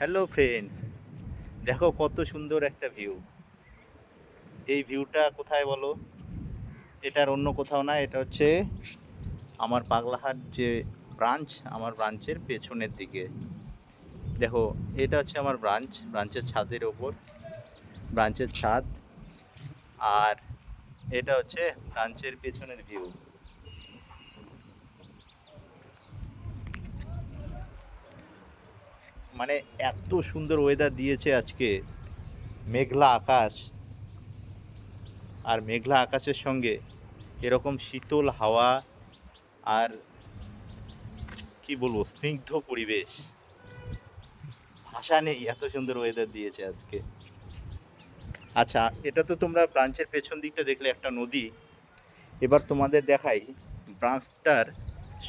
Hello friends দেখো, কত সুন্দর একটা ভিউ এই ভিউটা কোথায় বলো? এটার অন্য কোথাও না, এটা হচ্ছে আমার পাগলাহাট যে ব্রাঞ্চ আমার ব্রাঞ্চের পেছনের দিকে। দেখো, এটা হচ্ছে আমার ব্রাঞ্চ ব্রাঞ্চের ছাদের ওপর ব্রাঞ্চের ছাদ, আর এটা হচ্ছে ব্রাঞ্চের পেছনের ভিউ মানে এত সুন্দর ওয়েদার দিয়েছে আজকে। মেঘলা আকাশ। আর মেঘলা আকাশের সঙ্গে এরকম শীতল হাওয়া আর কি বলব, স্নিগ্ধ পরিবেশ। ভাষা নেই এত সুন্দর ওয়েদার দিয়েছে আজকে। আচ্ছা এটা তো তোমরা ব্রাঞ্চের পেছন দিকটা দেখলে, একটা নদী। এবার তোমাদের দেখাই ব্রাঞ্চটার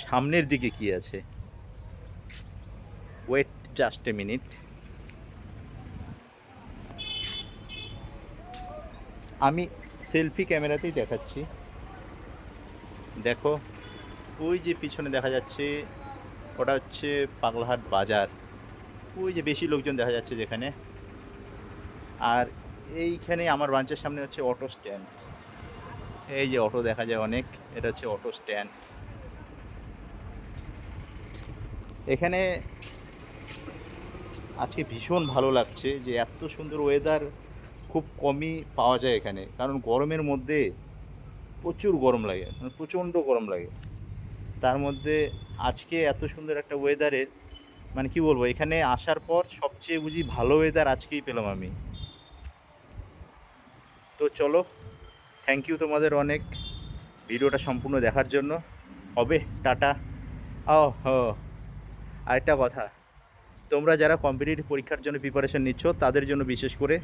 সামনের দিকে কি আছে। Wait just a minute. আমি সেলফি ক্যামেরাতেই দেখাচ্ছি। দেখো, ওই যে পিছনে দেখা যাচ্ছে, ওটা হচ্ছে পাগলাহাট বাজার। ওই যে বেশি লোকজন দেখা যাচ্ছে যেখানে। আর এইখানে আমার ব্রাঞ্চের সামনে হচ্ছে অটো স্ট্যান্ড। এই যে অটো দেখা যায় অনেক, এটা হচ্ছে অটো স্ট্যান্ড। এখানে আজকে ভীষণ ভালো লাগছে যে এত সুন্দর ওয়েদার খুব কমই পাওয়া যায় এখানে। কারণ গরমের মধ্যে প্রচুর গরম লাগে মানে প্রচণ্ড গরম লাগে। তার মধ্যে আজকে এত সুন্দর একটা ওয়েদারের মানে কি বলব, এখানে আসার পর সবচেয়ে বুঝি ভালো ওয়েদার আজকেই পেলাম আমি। তো চলো থ্যাংক ইউ তোমাদের অনেক। ভিডিওটা সম্পূর্ণ দেখার জন্য। হবে, টাটা। ও হো আরেকটা কথা। তোমরা যারা কম্পিটিটিভ পরীক্ষার জন্য প্রিপারেশন নিচ্ছ, তাদের জন্য বিশেষ করে।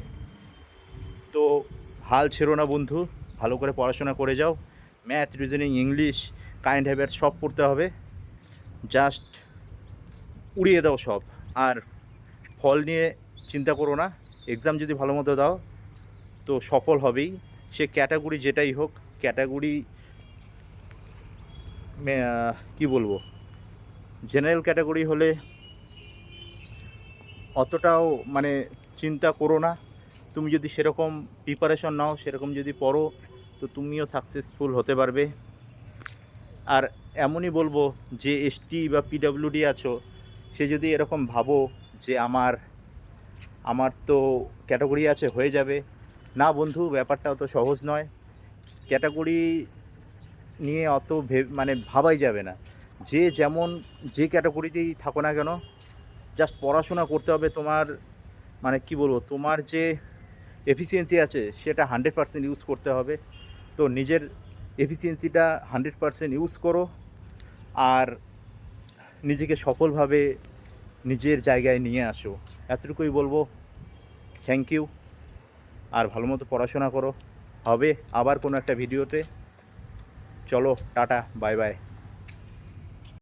তো হাল ছেড়ো না বন্ধু, ভালো করে পড়াশোনা করে যাও। Math reasoning English kind habit সব পড়তে হবে। জাস্ট উড়িয়ে দাও সব। আর ফল নিয়ে চিন্তা করো না এক্সাম যদি ভালো মতো দাও, তো সফল হবেই। সে ক্যাটাগরি যেটাই হোক ক্যাটাগরি কি বলব? জেনারেল ক্যাটাগরি হলে অতটাও মানে চিন্তা করো না। তুমি যদি সেরকম প্রিপারেশন নাও, সেরকম যদি পড়ো, তো তুমিও সাকসেসফুল হতে পারবে। আর এমনই বলব, যে এসটি বা পিডাব্লিউডি আছো, সে যদি এরকম ভাবো যে আমার আমার তো ক্যাটাগরি আছে, হয়ে যাবে। না বন্ধু ব্যাপারটা অত সহজ নয়। ক্যাটাগরি নিয়ে অত মানে ভাবাই যাবে না। যে যেমন, যে ক্যাটাগরিতেই থাকো না কেন জাস্ট পড়াশোনা করতে হবে তোমার মানে কি বলব, তোমার যে এফিসিয়েন্সি আছে সেটা হান্ড্রেড পারসেন্ট ইউজ করতে হবে। তো নিজের এফিসিয়েন্সিটা হান্ড্রেড পারসেন্ট ইউজ করো আর নিজেকে সফলভাবে নিজের জায়গায় নিয়ে আসো। এতটুকুই বলব। থ্যাংক ইউ আর ভালো মতো পড়াশোনা করো। হবে আবার কোনো একটা ভিডিওতে চলো, টাটা বাই বাই